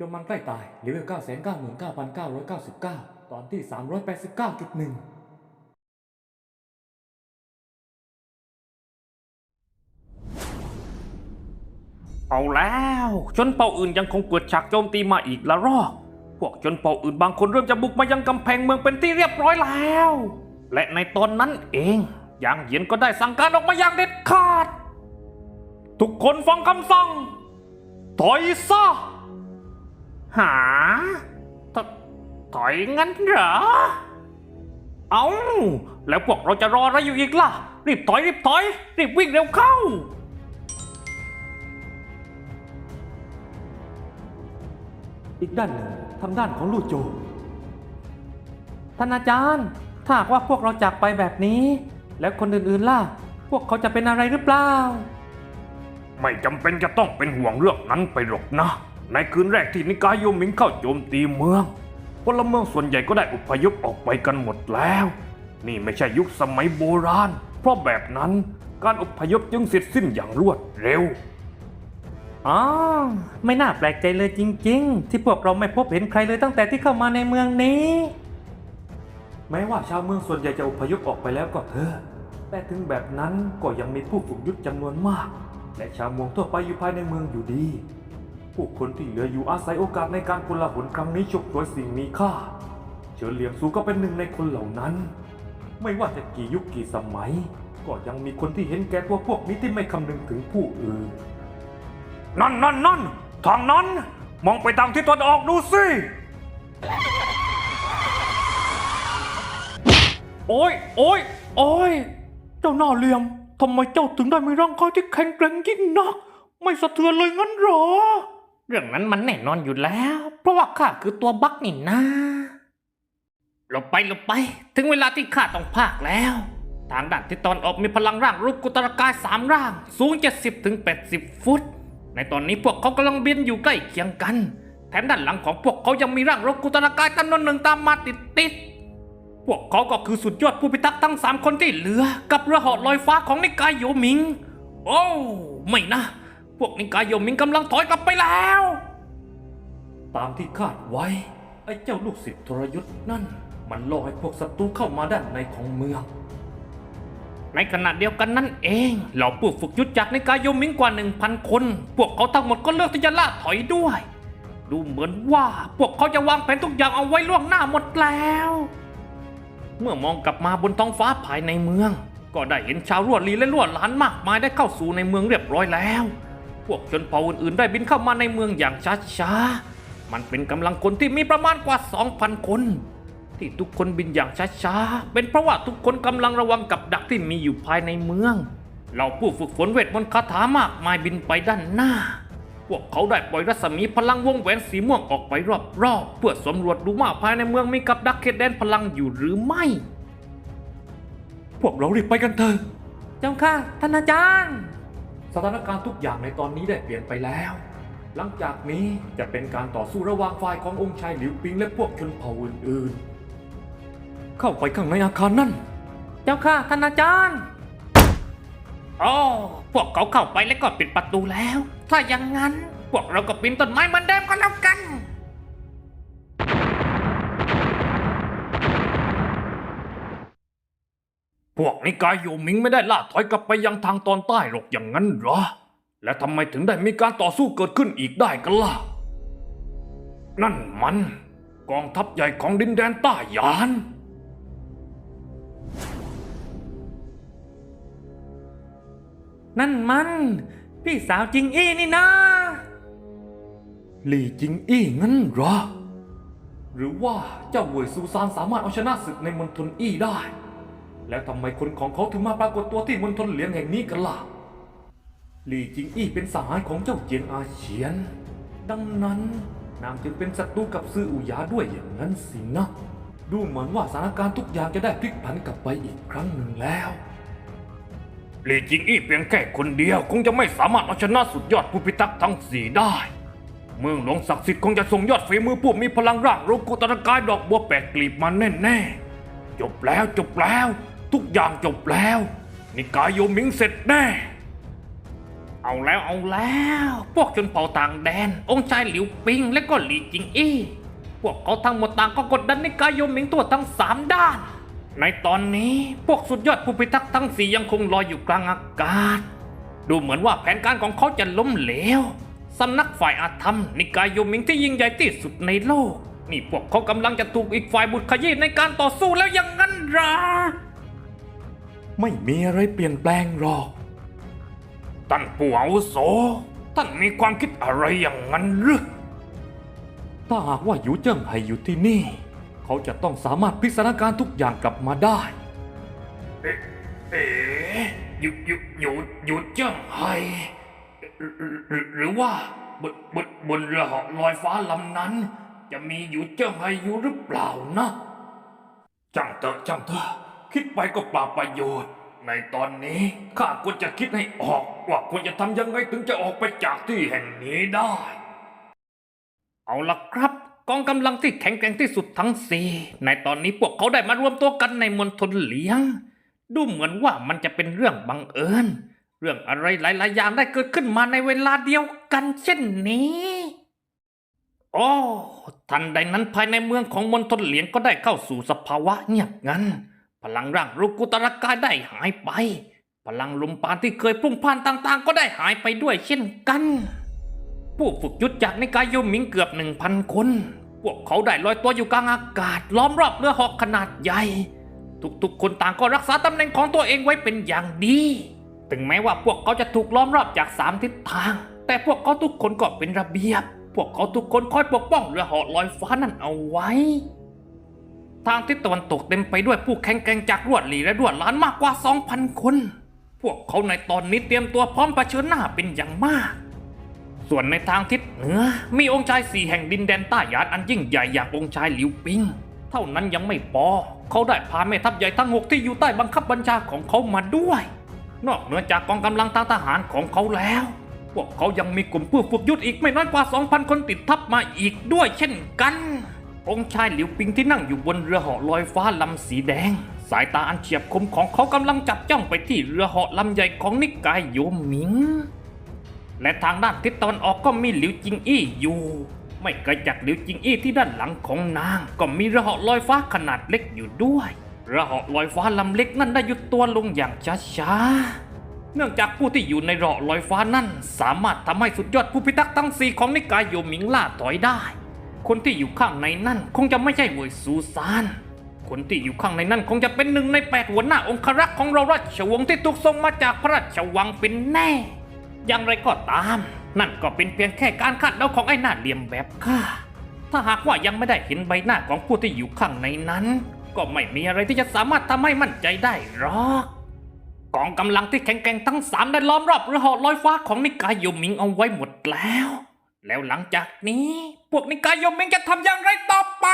จนมันใกล้ตายเลเวล999,999 ตอนที่ 389.1เอาแล้ว ชนเผ่าอื่นยังคงเปิดฉากโจมตีมาอีกละรอกพวกชนเผ่าอื่นบางคนเริ่มจะบุกมายังกำแพงเมืองเป็นที่เรียบร้อยแล้ว และในตอนนั้นเองยางเหยียนก็ได้สั่งการออกมาอย่างเด็ดขาด ทุกคนฟังคำสั่ง ถอยซะ หาถถอยงั้นเหรอ เอาแล้วพวกเราจะรออะไรอยู่อีกล่ะ รีบถอยรีบถอย รีบวิ่งเร็วเข้า อีกด้านหนึ่งทางด้านของลู่โจ ท่านอาจารย์ ถ้าหากว่าพวกเราจากไปแบบนี้ แล้วคนอื่นๆล่ะ พวกเขาจะเป็นอะไรหรือเปล่า ไม่จำเป็นจะต้องเป็นห่วงเรื่องนั้นไปหรอกนะ ในคืนแรกที่นิกายโยมิงเข้าโจมตีเมืองพลเมืองส่วนใหญ่ก็ได้อพยพออกไปกันหมดแล้ว นี่ไม่ใช่ยุคสมัยโบราณ เพราะแบบนั้นการอพยพจึงเสร็จสิ้นอย่างรวดเร็วอ๋อไม่น่าแปลกใจเลยจริง ๆ ที่พวกเราไม่พบเห็นใครเลยตั้งแต่ที่เข้ามาในเมืองนี้ แม้ว่าชาวเมืองส่วนใหญ่จะอพยพออกไปแล้วก็เถอะแต่ถึงแบบนั้นก็ยังมีผู้ฝึกยุทธจำนวนมาก และชาวเมืองทั่วไปอยู่ภายในเมืองอยู่ดี ผู้คนที่เหลืออยู่อาศัยโอกาสในการพลหนครั้งนี้ฉกฉวยสิ่งมีค่า เฉินเหลียงซูก็เป็นหนึ่งในคนเหล่านั้น ไม่ว่าจะกี่ยุคกี่สมัย ก็ยังมีคนที่เห็นแก่ตัวพวกนี้ที่ไม่คำนึงถึงผู้อื่น นั่นนั่นนั่นทางนั้น มองไปทางทิศตะวันออกดูสิ โอ้ยโอ้ยโอ้ยเจ้าหน้าเหลี่ยมทำไมเจ้าถึงได้มีร่างกายที่แข็งแกร่งยิ่งนัก ไม่สะเทือนเลยงั้นหรอ เรื่องนั้นมันแน่นอนอยู่แล้ว เพราะว่าข้าคือตัวบักนี่นะหลบไปหลบไป ถึงเวลาที่ข้าต้องภาคแล้ว ทางด้านที่ตอนออกมีพลังร่างรูปกุตรกายสามร่าง สูง 70ถึง80 ฟุต ในตอนนี้พวกเขากำลังบินอยู่ใกล้เคียงกัน แถมด้านหลังของพวกเขายังมีร่างรูปกุตรกายจำนวนหนึ่งตามมาติดติดพวกเขาก็คือสุดยอดผู้พิทักษ์ทั้งสามคนที่เหลือ กับเรือเหาะลอยฟ้าของนิกายโยมิง โอ้ ไม่นะ พวกนิกายโยมิงกำลังถอยกลับไปแล้ว ตามที่คาดไว้ ไอ้เจ้าลูกศิษย์ทรยุทธ์นั่น มันล่อให้พวกศัตรูเข้ามาด้านในของเมือง ในขณะเดียวกันนั่นเองเหล่าผู้ฝึกยุทธจากในกายโยมิงกว่า 1,000 คน พวกเขาทั้งหมดก็เลือกที่จะล่าถอยด้วย ดูเหมือนว่าพวกเขาจะวางแผนทุกอย่างเอาไว้ล่วงหน้าหมดแล้ว เมื่อมองกลับมาบนท้องฟ้าภายในเมือง ก็ได้เห็นชาวลวดลีและลวดหลานมากมายได้เข้าสู่ในเมืองเรียบร้อยแล้ว พวกชนเผ่าอื่นๆได้บินเข้ามาในเมืองอย่างช้าๆ มันเป็นกำลังคนที่มีประมาณกว่า 2,000 คน ที่ทุกคนบินอย่างช้าๆ เป็นเพราะว่าทุกคนกำลังระวังกับดักที่มีอยู่ภายในเมือง เราผู้ฝึกฝนเวทมนต์คาถามากมายบินไปด้านหน้า พวกเขาได้ปล่อยรัศมีพลังวงแหวนสีม่วงออกไปรอบๆ เพื่อสำรวจดูว่าภายในเมืองมีกับดักเขตแดนพลังอยู่หรือไม่ พวกเรารีบไปกันเถอะ เจ้าค่ะท่านอาจารย์ สถานการณ์ทุกอย่างในตอนนี้ได้เปลี่ยนไปแล้ว หลังจากนี้จะเป็นการต่อสู้ระหว่างฝ่ายขององค์ชายหลิวปิงและพวกชนเผ่าอื่นๆ เข้าไปข้างในอาคารนั่น เจ้าค่ะท่านอาจารย์อ๋อพวกเขาเข้าไปแล้วก็ปิดประตูแล้ว ถ้าอย่างนั้น พวกเราก็ปีนต้นไม้เหมือนเดิมก็แล้วกัน พวกนิกายโยมิงไม่ได้ล่าถอยกลับไปยังทางตอนใต้หรอกอย่างนั้นเหรอ และทำไมถึงได้มีการต่อสู้เกิดขึ้นอีกได้กันล่ะ นั่นมัน กองทัพใหญ่ของดินแดนใต้ยาน นั่นมัน พี่สาวจิงอี้นี่นะหลี่จิงอี้งั้นเหรอ หรือว่าเจ้าเหวยซูซานสามารถเอาชนะศึกในมณฑลอี้ได้ แล้วทำไมคนของเขาถึงมาปรากฏตัวที่มณฑลเหลียงแห่งนี้กันล่ะหลี่จิงอี้เป็นสหายของเจ้าเจียนอาเฉียน ดังนั้นนางจึงเป็นศัตรูกับซื่ออุยาด้วยอย่างนั้นสินะ ดูเหมือนว่าสถานการณ์ทุกอย่างจะได้พลิกผันกลับไปอีกครั้งหนึ่งแล้วหลี่จิงอี้เพียงแค่คนเดียวคงจะไม่สามารถเอาชนะสุดยอดผู้พิทักษ์ทั้งสี่ได้ เมืองหลวงศักดิ์สิทธิ์คงจะส่งยอดฝีมือผู้มีพลังร่างรูปกุตรกายดอกบัวแปดกลีบมาแน่ๆจบแล้วจบแล้ว ทุกอย่างจบแล้ว นิกายโยมิงเสร็จแน่ เอาแล้วเอาแล้ว พวกชนเผ่าต่างแดน องค์ชายหลิวปิงและก็หลีจิงอี้พวกเขาทั้งหมดต่างก็กดดันในกายโยมิงตัวทั้งสามด้าน ในตอนนี้พวกสุดยอดผู้พิทักษ์ทั้งสี่ยังคงลอยอยู่กลางอากาศ ดูเหมือนว่าแผนการของเขาจะล้มเหลวสำนักฝ่ายอาธรรม นิกายโยมิงที่ยิ่งใหญ่ที่สุดในโลก นี่พวกเขากำลังจะถูกอีกฝ่ายบุตรขยี้ในการต่อสู้แล้วยังงั้นหรอ ไม่มีอะไรเปลี่ยนแปลงหรอก ท่านผู้อาวุโส ท่านมีความคิดอะไรอย่างนั้นหรือ ถ้าหากว่าหยูเจิ้งไห่อยู่ที่นี่ เขาจะต้องสามารถพลิกสถานการณ์ทุกอย่างกลับมาได้ เอ๊ะเอ๋อยู่อยู่อยู่อยู่เจ้าไห้หรือหรือหรือว่าบนบนบนเรือเหาะลอยฟ้าลำนั้น จะมีอยู่เจ้าไห้อยู่หรือเปล่านะจังเถอะจังเถอะ คิดไปก็ป่าประโยชน์ ในตอนนี้ข้าควรจะคิดให้ออกว่าควรจะทำยังไงถึงจะออกไปจากที่แห่งนี้ได้ เอาละครับ กองกำลังที่แข็งแกร่งที่สุดทั้งสี่ในตอนนี้พวกเขาได้มารวมตัวกันในมณฑลเหลียง ดูเหมือนว่ามันจะเป็นเรื่องบังเอิญ เรื่องอะไรหลายๆอย่างได้เกิดขึ้นมาในเวลาเดียวกันเช่นนี้โอ้ทันใดนั้นภายในเมืองของมณฑลเหลียงก็ได้เข้าสู่สภาวะเงียบงัน พลังร่างรูกุตระกายได้หายไป พลังลมปานที่เคยพุ่งพ่านต่างๆ ก็ได้หายไปด้วยเช่นกัน ผู้ฝึกยุทธจากในกายโยมมิงเกือบหนึ่งพันคน พวกเขาได้ลอยตัวอยู่กลางอากาศ ล้อมรอบเรือหอกขนาดใหญ่ ทุกๆ คนต่างก็รักษาตำแหน่งของตัวเองไว้เป็นอย่างดี ถึงแม้ว่าพวกเขาจะถูกล้อมรอบจากสามทิศทาง แต่พวกเขาทุกคนก็เป็นระเบียบ พวกเขาทุกคนคอยปกป้องเรือหาะลอยฟ้านั่นเอาไว้ ทางทิศตะวันตกเต็มไปด้วยผู้แข่งแกร่งจากรวดหลีและรวดล้านมากกว่า 2,000 คน พวกเขาในตอนนี้เตรียมตัวพร้อมเผชิญหน้าเป็นอย่างมาก ส่วนในทางทิศเหนือ มีองค์ชายสี่แห่งดินแดนใต้ยานอันยิ่งใหญ่อย่างองค์ชายหลิวปิง เท่านั้นยังไม่พอ เขาได้พาแม่ทัพใหญ่ทั้งหกที่อยู่ใต้บังคับบัญชาของเขามาด้วย นอกเหนือจากกองกำลังทางทหารของเขาแล้ว พวกเขายังมีกลุ่มผู้ฝึกยุทธอีกไม่น้อยกว่า 2,000 คนติดทัพมาอีกด้วยเช่นกัน องค์ชายหลิวปิงที่นั่งอยู่บนเรือเหาะลอยฟ้าลำสีแดง สายตาอันเฉียบคมของเขากำลังจับจ้องไปที่เรือเหาะลำใหญ่ของนิกายโยมิง และทางด้านทิศตะวันออกก็มีหลิวจิงอี้อยู่ ไม่ไกลจากหลิวจิงอี้ที่ด้านหลังของนาง ก็มีเรือเหาะลอยฟ้าขนาดเล็กอยู่ด้วยเรือเหาะลอยฟ้าลำเล็กนั่นได้หยุดตัวลงอย่างช้าๆเนื่องจากผู้ที่อยู่ในเรือเหาะลอยฟ้านั่น สามารถทำให้สุดยอดผู้พิทักษ์ทั้งสี่ของนิกายโยมิงล่าถอยได้ คนที่อยู่ข้างในนั่นคงจะไม่ใช่เหวยซูซาน คนที่อยู่ข้างในนั่นคงจะเป็นหนึ่งในแปดหัวหน้าองครักษ์ของเราราชวงศ์ที่ถูกส่งมาจากพระราชวังเป็นแน่ อย่างไรก็ตาม นั่นก็เป็นเพียงแค่การคาดเดาของไอ้หน้าเหลี่ยมแบบข้า ถ้าหากว่ายังไม่ได้เห็นใบหน้าของผู้ที่อยู่ข้างในนั้น ก็ไม่มีอะไรที่จะสามารถทำให้มั่นใจได้หรอกกองกำลังที่แข็งแกร่งทั้งสามได้ล้อมรอบเรือหาะลอยฟ้าของนิกายโยมิงเอาไว้หมดแล้ว แล้วหลังจากนี้ พวกนิกายโยหมิงจะทำอย่างไรต่อไป